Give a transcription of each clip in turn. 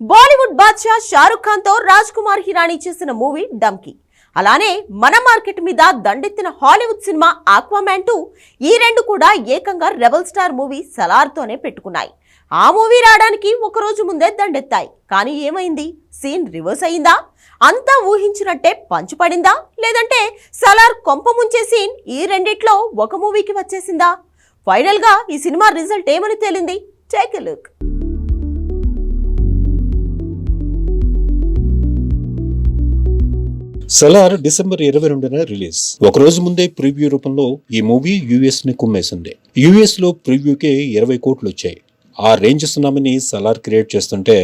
బాలీవుడ్ బాద్షా షారుఖ్ ఖాన్తో రాజ్ కుమార్ హిరానీ చేసిన movie donkey అలానే మన మార్కెట్ మీద దండెత్తిన హాలీవుడ్ సినిమా ఆక్వామ్యాన్ టూ ఈ రెండు కూడా ఏకంగా రెబల్ స్టార్ మూవీ సలార్తోనే పెట్టుకున్నాయి. ఆ మూవీ రావడానికి ఒక రోజు ముందే దండెత్తాయి. కానీ ఏమైంది? సీన్ రివర్స్ అయిందా? అంతా ఊహించినట్టే పంచిపడిందా లేదంటే సలార్ కొంప ముంచే సీన్ ఈ రెండిట్లో ఒక మూవీకి వచ్చేసిందా? ఫైనల్గా ఈ సినిమా రిజల్ట్ ఏమని తేలింది? Take look. సలార్ డిసెంబర్ ఇరవై రెండున రిలీజ్. ఒక రోజు ముందే ప్రివ్యూ రూపంలో ఈ మూవీ యుఎస్ని కుమ్మేసింది. యుఎస్లో ప్రివ్యూకే ఇరవై కోట్లు వచ్చాయి ఆ రేంజ్ సునామీని సలార్ క్రియేట్ చేస్తుంటే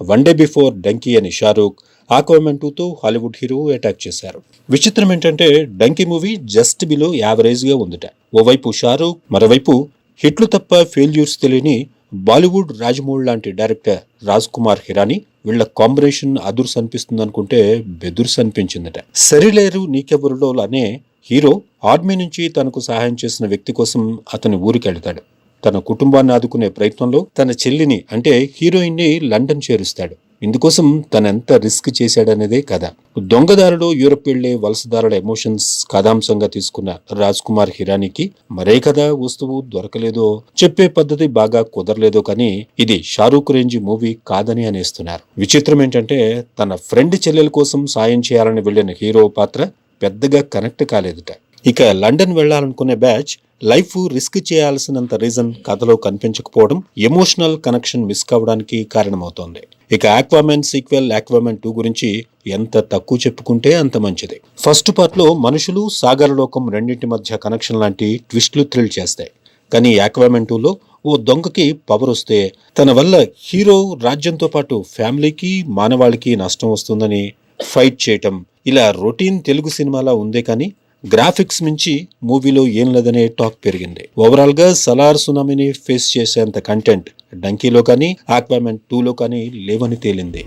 వన్ డే బిఫోర్ డంకీ అని షారూక్ ఆక్వామెన్ టూతో హాలీవుడ్ హీరో అటాక్ చేశారు. విచిత్రం ఏంటంటే డంకీ మూవీ జస్ట్ బిలో యావరేజ్గా ఉందట. ఓవైపు షారూక్ మరోవైపు హిట్లు తప్ప ఫెయిల్యూర్స్ తెలియని బాలీవుడ్ రాజమౌళి లాంటి డైరెక్టర్ రాజ్ కుమార్ హిరానీ వీళ్ళ కాంబినేషన్ అదుర్స్ అనిపిస్తుంది అనుకుంటే బెదుర్స్ అనిపించిందట. సరిలేరు నీకెవరులో అనే హీరో ఆర్మీ నుంచి తనకు సహాయం చేసిన వ్యక్తి కోసం అతని ఊరికి వెళ్తాడు. తన కుటుంబాన్ని ఆదుకునే ప్రయత్నంలో తన చెల్లిని అంటే హీరోయిన్ని లండన్ చేరుస్తాడు. ఇందుకోసం తన ఎంత రిస్క్ చేశాడనేదే కథ. దొంగదారుడు యూరప్ వెళ్ళే వలసదారుల ఎమోషన్స్ కథాంశంగా తీసుకున్న రాజ్ కుమార్ హిరానీకి మరే కథ వస్తువు దొరకలేదో చెప్పే పద్ధతి బాగా కుదరలేదో కానీ ఇది షారూక్ రేంజ్ మూవీ కాదని అనేస్తున్నారు. విచిత్రం ఏంటంటే తన ఫ్రెండ్ చెల్లెల కోసం సాయం చేయాలని వెళ్ళిన హీరో పాత్ర పెద్దగా కనెక్ట్ కాలేదుట. ఇక లండన్ వెళ్ళాలనుకునే బ్యాచ్ లైఫ్ రిస్క్ చేయాల్సినంత రీజన్ కథలో కనిపించకపోవడం ఎమోషనల్ కనెక్షన్ మిస్ కావడానికి కారణమవుతోంది. ఇక ఆక్వామెన్ సీక్వెల్ ఆక్వామెన్ టూ గురించి ఎంత తక్కువ చెప్పుకుంటే అంత మంచిది. ఫస్ట్ పార్ట్లో మనుషులు సాగర లోకం రెండింటి మధ్య కనెక్షన్ లాంటి ట్విస్ట్లు థ్రిల్ చేస్తాయి. కానీ ఆక్వామెన్ టూలో ఓ దొంగకి పవర్ వస్తే తన వల్ల హీరో రాజ్యంతో పాటు ఫ్యామిలీకి మానవాళికి నష్టం వస్తుందని ఫైట్ చేయటం ఇలా రొటీన్ తెలుగు సినిమాలా ఉందే కానీ గ్రాఫిక్స్ మించి మూవీలో ఏం లేదనే టాక్ పెరిగింది. ఓవరాల్గా సలార్ సునామీని ఫేస్ చేసేంత కంటెంట్ డంకీలో కానీ ఆక్వామెన్ టూలో కానీ లేవని తేలింది.